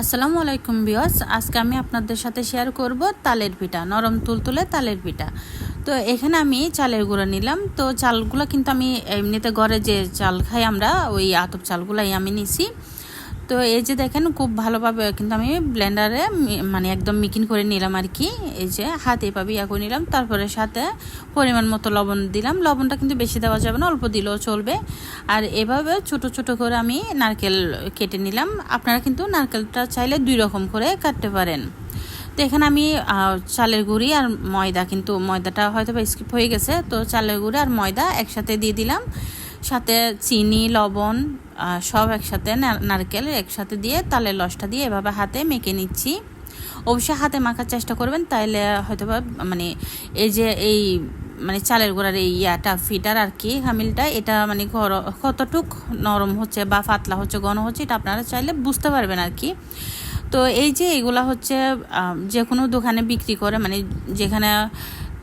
আসসালামু আলাইকুম বিয়স আজকে আমি আপনাদের সাথে শেয়ার করব তালের পিঠা, নরম তুলতুলে তালের পিঠা। তো এখানে আমি চালের গুঁড়া নিলাম। তো চালগুলো কিন্তু আমি এমনিতে ঘরে যে চাল খাই আমরা, ওই আতপ চালগুলাই আমি নিছি। তো এই যে দেখেন, খুব ভালোভাবে কিন্তু আমি ব্লেন্ডারে মানে একদম মিকিন করে নিলাম আর কি। এই যে হাতে এভাবে ইয়া করে নিলাম, তারপরে সাথে পরিমাণ মতো লবণ দিলাম। লবণটা কিন্তু বেশি দেওয়া যাবে না, অল্প দিলেও চলবে। আর এভাবে ছোট ছোট করে আমি নারকেল কেটে নিলাম। আপনারা কিন্তু নারকেলটা চাইলে দুই রকম করে কাটতে পারেন। তো এখানে আমি চালের গুঁড়ি আর ময়দা কিন্তু, ময়দাটা হয়তো বা স্কিপ হয়ে গেছে। তো চালের গুঁড়ি আর ময়দা একসাথে দিয়ে দিলাম। সাথে চিনি, লবণ সব একসাথে নারকেল একসাথে দিয়ে তালের লসটা দিয়ে এভাবে হাতে মেখে নিচ্ছি। অবশ্যই হাতে মাখার চেষ্টা করবেন, তাইলে হয়তো মানে এই যে এই মানে চালের গোড়ার এই ইয়াটা, ফিটার আর কি, হামিলটা, এটা মানে কতটুক নরম হচ্ছে বা পাতলা হচ্ছে, ঘন হচ্ছে, এটা আপনারা চাইলে বুঝতে পারবেন আর কি। তো এই যে এগুলা হচ্ছে যে কোনো দোকানে বিক্রি করে মানে যেখানে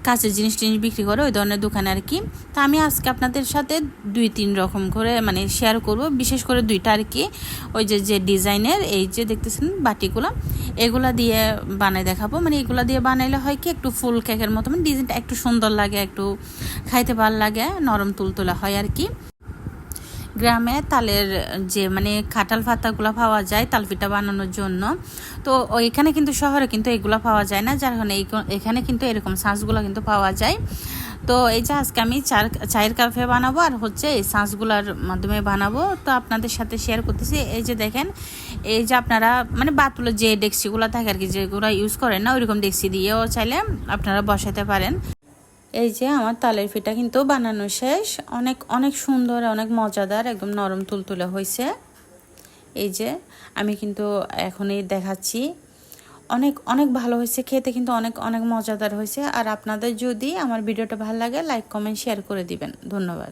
কাছের জিনিস টিনিস বিক্রি করে ওই ধরনের দোকানে আর কি। তা আমি আজকে আপনাদের সাথে দুই তিন রকম করে মানে শেয়ার করব। বিশেষ করে দুইটা আর কি। ওই যে যে ডিজাইনের, এই যে দেখতেছেন বাটিগুলো, এগুলা দিয়ে বানাই দেখাবো। মানে এগুলা দিয়ে বানাইলে হয় কি, একটু ফুল কেকের মতো। মানে ডিজাইনটা একটু সুন্দর লাগে, একটু খাইতে ভালো লাগে, নরম তুল তোলা হয় আর কি। গ্রামে তালের যে মানে খাটাল ফাতাগুলো পাওয়া যায় তালপিঠা বানানোর জন্য। তো এখানে কিন্তু শহরে কিন্তু এগুলো পাওয়া যায় না, যার কারণে এখানে কিন্তু এরকম সাঁচগুলো কিন্তু পাওয়া যায়। তো এই যে আজকে আমি চার, চায়ের কাফে বানাবো আর হচ্ছে এই সাঁচগুলোর মাধ্যমে বানাবো। তো আপনাদের সাথে শেয়ার করতেছি। এই যে দেখেন, এই যে আপনারা মানে বাতুলো যে ডেক্সিগুলো থাকে আর কি, যেগুলো ইউজ করেন না, ওইরকম ডেক্সি দিয়েও চাইলে আপনারা বসাতে পারেন। এই যে আমার তালের ফিটা কিন্তু বানানো শেষ। অনেক অনেক সুন্দর, অনেক মজাদার, একদম নরম তুলতুলে হয়েছে। এই যে আমি কিন্তু এখনই দেখাচ্ছি। অনেক অনেক ভালো হয়েছে, খেতে কিন্তু অনেক অনেক মজাদার হয়েছে। আর আপনাদের যদি আমার ভিডিওটা ভালো লাগে লাইক কমেন্ট শেয়ার করে দিবেন। ধন্যবাদ।